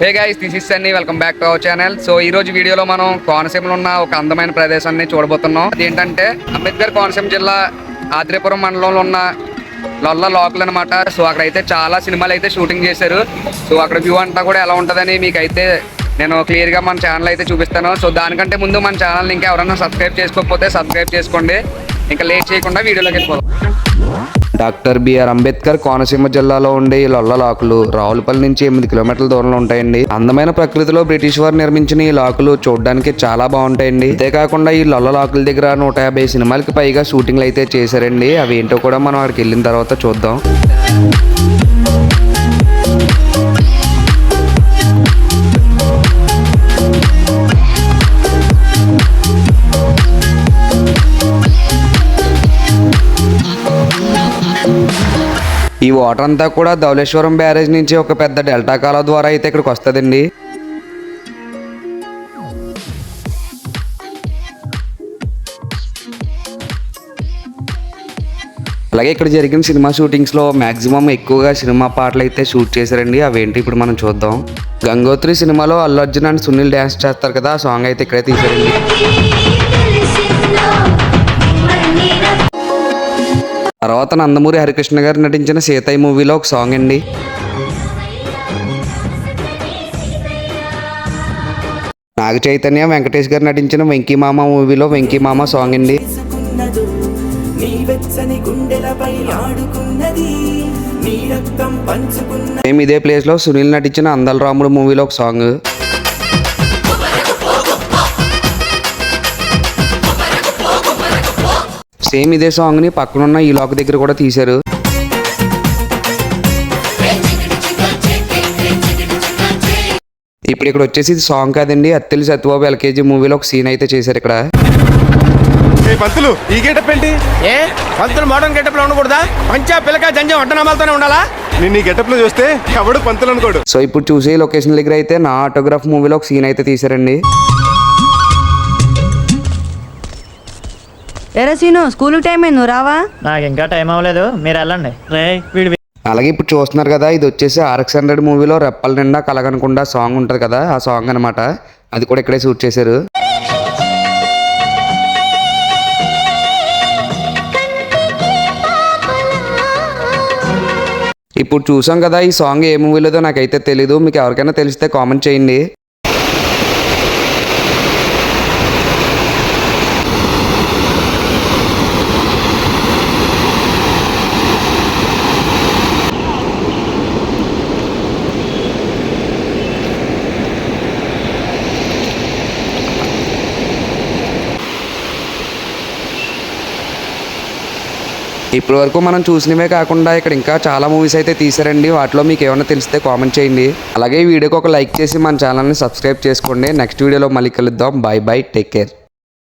Hey guys this is Anni welcome back to our channel so ఈ రోజు వీడియోలో మనం కోనసీమలో ఉన్న ఒక అందమైన ప్రదేశాన్ని చూడబోతున్నాం. అదేంటంటే అంబేద్కర్ కోనసీమ జిల్లా ఆత్రేపురం మండలంలో ఉన్న లొల్ల లోకల్ అనమాట సో అక్కడైతే చాలా సినిమాలు అయితే షూటింగ్ చేశారు. సో అక్కడ వ్యూ అంతా కూడా ఎలా ఉంటుందని మీకైతే నేను క్లియర్గా మన ఛానల్ అయితే చూపిస్తాను. సో దానికంటే ముందు మన ఛానల్ ఇంకా ఎవరైనా సబ్స్క్రైబ్ చేసుకోకపోతే సబ్స్క్రైబ్ చేసుకోండి. ఇంకా లేట్ చేయకుండా వీడియోలోకి వెళ్ళిపోదాం. డాక్టర్ బిఆర్ అంబేద్కర్ కోనసీమ జిల్లాలో ఉండే ఈ లొల్ల లాకులు రావులపల్లి నుంచి ఎనిమిది కిలోమీటర్ల దూరంలో ఉంటాయండి. అందమైన ప్రకృతిలో బ్రిటిష్ వారు నిర్మించిన ఈ లాకులు చూడడానికి చాలా బాగుంటాయండి. అంతేకాకుండా ఈ లొల్ల లాకుల దగ్గర నూట యాభై సినిమాలకి పైగా షూటింగ్లు అయితే చేశారండి. అవి ఏంటో కూడా మనం అక్కడికి వెళ్ళిన తర్వాత చూద్దాం. ఈ వాటర్ అంతా కూడా ధవలేశ్వరం బ్యారేజ్ నుంచి ఒక పెద్ద డెల్టా కాలువ ద్వారా అయితే ఇక్కడికి వస్తుందండి అలాగే ఇక్కడ జరిగిన సినిమా షూటింగ్స్లో మ్యాక్సిమం ఎక్కువగా సినిమా పాటలు అయితే షూట్ చేశారండి అవేంటి ఇప్పుడు మనం చూద్దాం గంగోత్రి సినిమాలో అల్లు అర్జున్ అండ్ సునీల్ డ్యాన్స్ చేస్తారు కదా ఆ సాంగ్ అయితే ఇక్కడే తీశారండి తర్వాత నందమూరి హరికృష్ణ గారు నటించిన సీతయ్య మూవీలో ఒక సాంగ్ అండి. నాగ చైతన్య వెంకటేష్ గారు నటించిన వెంకీ మామ మూవీలో వెంకీ మామ సాంగ్ అండి. సేమ్ ఇదే ప్లేస్లో సునీల్ నటించిన అందల రాముడు మూవీలో ఒక సాంగ్ సేమ్ ఇదే సాంగ్ని పక్కనున్న ఈ లాక్ దగ్గర కూడా తీశారు. ఇప్పుడు ఇక్కడ వచ్చేసి ఇది సాంగ్ కాదండి. అత్తెలి సత్యబాబు ఎల్కేజీ మూవీలో ఒక సీన్ అయితే చేశారు ఇక్కడ. పంతులు ఈ గేటప్ ఏంటి? ఏ? పంతులు మోడర్న్ గెటప్లో ఉండకూడదా? పంచా పిల్లక జంజం అడ్డనామాలతోనే ఉండాలా? నేను ఈ గెటప్లో చూస్తే ఎవడు పంతులు అనుకోడు. సో ఇప్పుడు చూసే లొకేషన్ దగ్గర అయితే నా ఆటోగ్రాఫ్ మూవీలో ఒక సీన్ అయితే తీశారండి. ఎరా సీను స్కూల్ టైం అయింది నువ్వు రావా? నాకు ఇంకా టైం అవ్వలేదు మీరు వెళ్ళండి. రే వీడి అలాగే ఇప్పుడు చూస్తున్నారు కదా ఇది వచ్చేసి ఆర్ఎక్స్ హండ్రెడ్ మూవీలో రెప్పల నిండా కలగనకుండా సాంగ్ ఉంటుంది కదా ఆ సాంగ్ అనమాట అది కూడా ఇక్కడే షూట్ చేశారు. ఇప్పుడు చూసాం కదా ఈ సాంగ్ ఏ మూవీలోదో నాకైతే తెలీదు. మీకు ఎవరికైనా తెలిస్తే కామెంట్ చేయండి. ఇప్పటి వరకు మనం చూసినవే కాకుండా ఇక్కడ ఇంకా చాలా మూవీస్ అయితే తీసారండి వాటిలో మీకు ఏమైనా తెలిస్తే కామెంట్ చేయండి. అలాగే ఈ వీడియోకి ఒక లైక్ చేసి మన ఛానల్ని సబ్స్క్రైబ్ చేసుకోండి. నెక్స్ట్ వీడియోలో మళ్ళీ కలుద్దాం. Bye bye take care